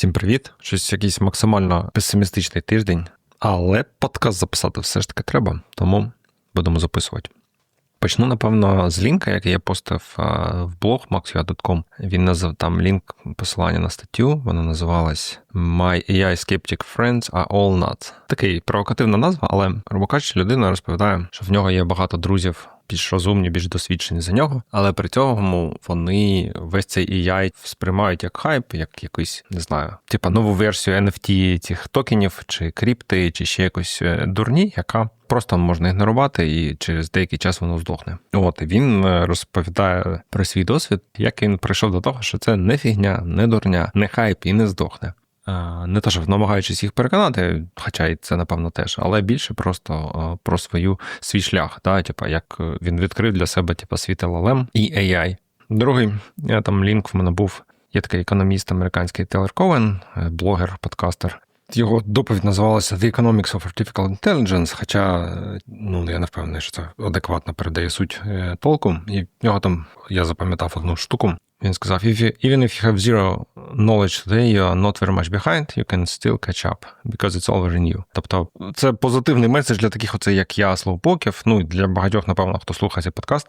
Всім привіт! Щось якийсь максимально песимістичний тиждень, але подкаст записати все ж таки треба, тому будемо записувати. Почну, напевно, з лінка, який я постив в блог maxua.com. Він назвав там лінк посилання на статтю. Вона називалась My AI Skeptic Friends are all nuts. Такий провокативна назва, але грубо кажучи, людина розповідає, що в нього є багато друзів більш розумні, більш досвідчені за нього, але при цьому вони весь цей AI сприймають як хайп, як якийсь, не знаю, типа нову версію NFT цих токенів, чи крипти, чи ще якось е, дурні, яка просто можна ігнорувати, і через деякий час воно здохне. От він е, розповідає про свій досвід, як він прийшов до того, що це не фігня, не дурня, не хайп і не здохне. Не те, що намагаючись їх переконати, хоча і це, напевно, теж, але більше просто про свою свій шлях, да, типу, як він відкрив для себе типу, світ LLM і AI. Другий я там лінк в мене був. Є такий економіст американський Телер Ковен, е, блогер, подкастер. Його доповідь називалася The Economics of Artificial Intelligence, хоча ну я не впевнений, що це адекватно передає суть е, толку. І в нього там я запам'ятав одну штуку. Він сказав: even if you have zero knowledge today, you are not very much behind, you can still catch up, because it's very new. Тобто це позитивний меседж для таких, оце як я, слоупоків, ну і для багатьох, напевно, хто слухає цей подкаст,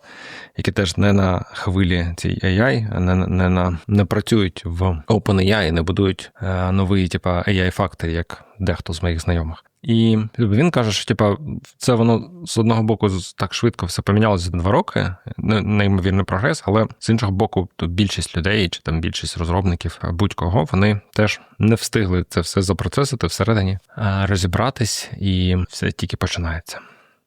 які теж не на хвилі цій AI, не не, на не працюють в OpenAI, не будують е, новий, типа ai фактори як дехто з моїх знайомих. І він каже, що типа, це воно з одного боку так швидко все помінялося за два роки, неймовірний прогрес, але з іншого боку, то більшість людей чи там більшість розробників будь-кого вони теж не встигли це все запроцесити всередині, розібратись, і все тільки починається.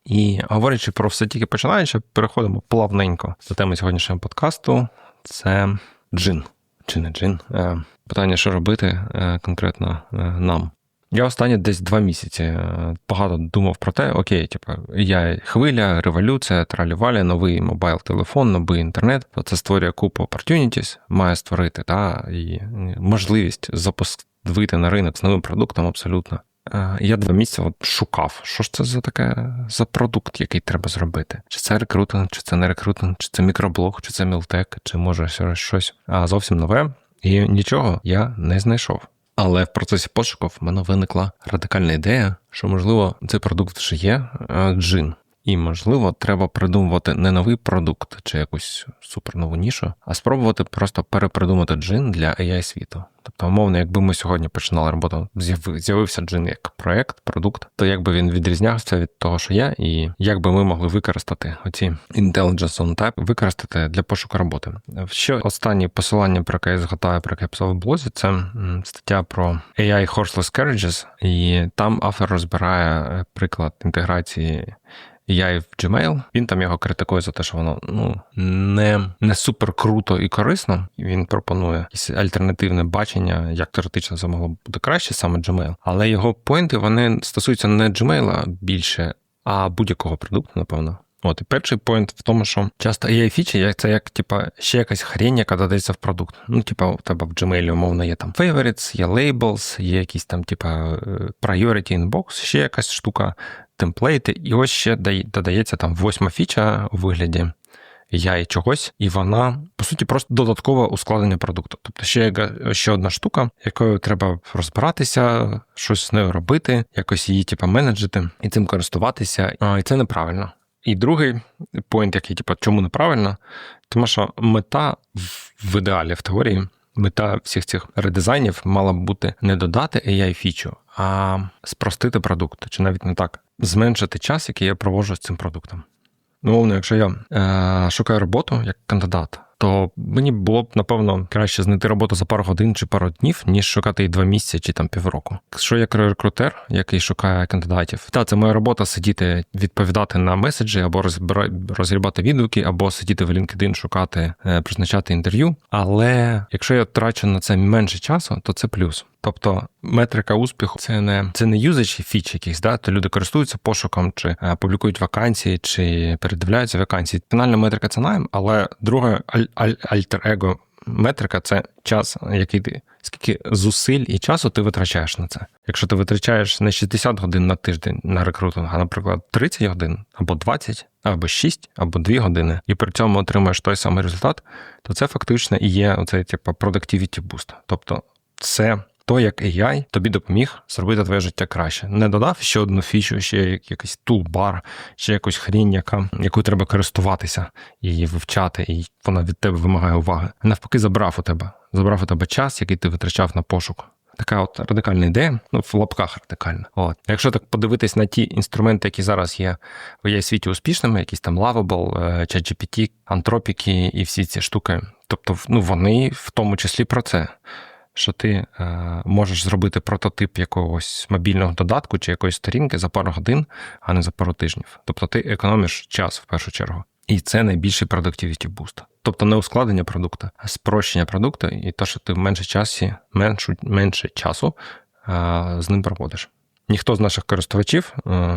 І говорячи про все тільки починаючи, переходимо плавненько до теми сьогоднішнього подкасту. Це джин. Чи не джин? Е, питання, що робити е, конкретно е, нам. Я останні десь два місяці е, багато думав про те, окей, типу, я хвиля, революція, тралювалі, новий мобайл телефон, новий інтернет. Це створює купу opportunities, має створити та, і можливість запустити на ринок з новим продуктом абсолютно. Е, я два місяці от шукав, що ж це за таке за продукт, який треба зробити. Чи це рекрутинг, чи це не рекрутинг, чи це мікроблог, чи це мілтек, чи може щось а зовсім нове. І нічого я не знайшов. Але в процесі пошуку в мене виникла радикальна ідея, що можливо цей продукт вже є джин. І, можливо, треба придумувати не новий продукт чи якусь супернову нішу, а спробувати просто перепридумати джин для ai світу. Тобто, умовно, якби ми сьогодні починали роботу, з'явився джин як проект, продукт, то як би він відрізнявся від того, що є, і як би ми могли використати оці Intelligence on Tap, використати для пошуку роботи. Ще останнє посилання, про яке я згадаю, про яке я писав в блозі, це стаття про AI Horseless Carriages, і там автор розбирає приклад інтеграції я в Gmail. Він там його критикує за те, що воно ну не не супер круто і корисно. Він пропонує якесь альтернативне бачення, як теоретично це могло бути краще, саме Gmail. Але його поінти вони стосуються не Gmail більше, а будь-якого продукту, напевно. От і перший поінт в тому, що часто ai фічі це як типа ще якась хрень, яка додається в продукт. Ну, типа, у тебе в Gmail, умовно, є там favorites, є labels, є якісь там, типа priority inbox, ще якась штука, темплейти, і ось ще додається там восьма фіча у вигляді я і чогось, і вона, по суті, просто додаткове ускладнення продукту. Тобто ще ще одна штука, якою треба розбиратися, щось з нею робити, якось її, типу, менеджити і цим користуватися. І це неправильно. І другий поінт, який, типу, чому неправильно, тому що мета в ідеалі в теорії. Мета всіх цих редизайнів мала б бути не додати ai фічу, а спростити продукт, чи навіть не так, зменшити час, який я проводжу з цим продуктом. Ну, якщо я е, шукаю роботу як кандидат, то мені було б напевно краще знайти роботу за пару годин чи пару днів, ніж шукати її два місяці чи там півроку. Якщо як рекрутер, який шукає кандидатів, та це моя робота сидіти, відповідати на меседжі або розгрібати відгуки, або сидіти в LinkedIn, шукати, е, призначати інтерв'ю. Але якщо я трачу на це менше часу, то це плюс. Тобто метрика успіху це не це не юзачі фіч якихось, да, то люди користуються пошуком, чи е, публікують вакансії, чи передивляються вакансії. Фінальна метрика це найм, але друга альтер-его метрика це час, який ти скільки зусиль і часу ти витрачаєш на це. Якщо ти витрачаєш не 60 годин на тиждень на рекрутинг, а наприклад 30 годин або 20, або 6, або 2 години, і при цьому отримаєш той самий результат, то це фактично і є оцей типу productivity boost. Тобто це то, як AI тобі допоміг зробити твоє життя краще. Не додав ще одну фічу, ще якийсь тулбар, ще якусь хрінь, яка, якою треба користуватися, її вивчати, і вона від тебе вимагає уваги. Навпаки, забрав у тебе. Забрав у тебе час, який ти витрачав на пошук. Така от радикальна ідея, ну в лапках радикальна. От. Якщо так подивитись на ті інструменти, які зараз є в є світі успішними, якісь там Lovable, е, ChatGPT, антропіки і всі ці штуки, тобто ну, вони в тому числі про це. Що ти е, можеш зробити прототип якогось мобільного додатку чи якоїсь сторінки за пару годин, а не за пару тижнів. Тобто ти економиш час в першу чергу. І це найбільший продуктивіті буст. Тобто не ускладнення продукту, а спрощення продукту, і те, що ти в менше часі, менше, менше часу е, з ним проводиш. Ніхто з наших користувачів,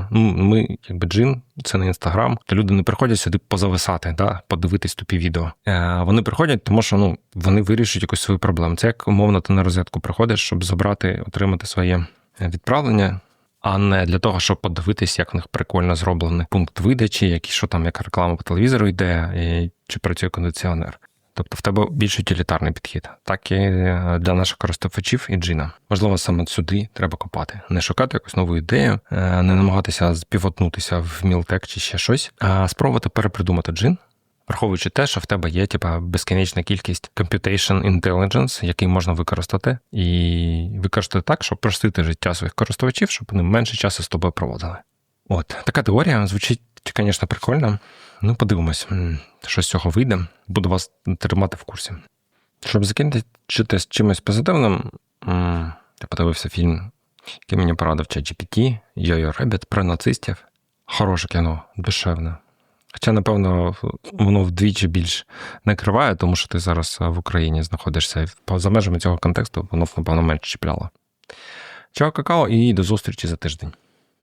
ну ми, якби джин, це не інстаграм, то люди не приходять сюди позависати, да, подивитись тупі відео. Е, Вони приходять, тому що ну вони вирішують якусь свою проблему. Це як умовно, ти на розетку приходиш, щоб забрати, отримати своє відправлення а не для того, щоб подивитись, як в них прикольно зроблений пункт видачі, які що там, як реклама по телевізору йде, і чи працює кондиціонер. Тобто в тебе більш утилітарний підхід, так і для наших користувачів і джина. Можливо, саме сюди треба копати, не шукати якусь нову ідею, е, не намагатися співотнутися в мілтек чи ще щось, а спробувати перепридумати джин, враховуючи те, що в тебе є типа безкінечна кількість computation intelligence, який можна використати, і використати так, щоб простити життя своїх користувачів, щоб вони менше часу з тобою проводили. От така теорія звучить, звісно, прикольно. Ну, подивимось, що з цього вийде. Буду вас тримати в курсі. Щоб закінчити з чимось позитивним, я подивився фільм, який мені порадив ChatGPT, Йо-Йо Rabbit про нацистів. Хороше кіно, душевне. Хоча, напевно, воно вдвічі більш накриває, тому що ти зараз в Україні знаходишся. І за межами цього контексту воно, напевно, менш чіпляло. Чао, какао, і до зустрічі за тиждень.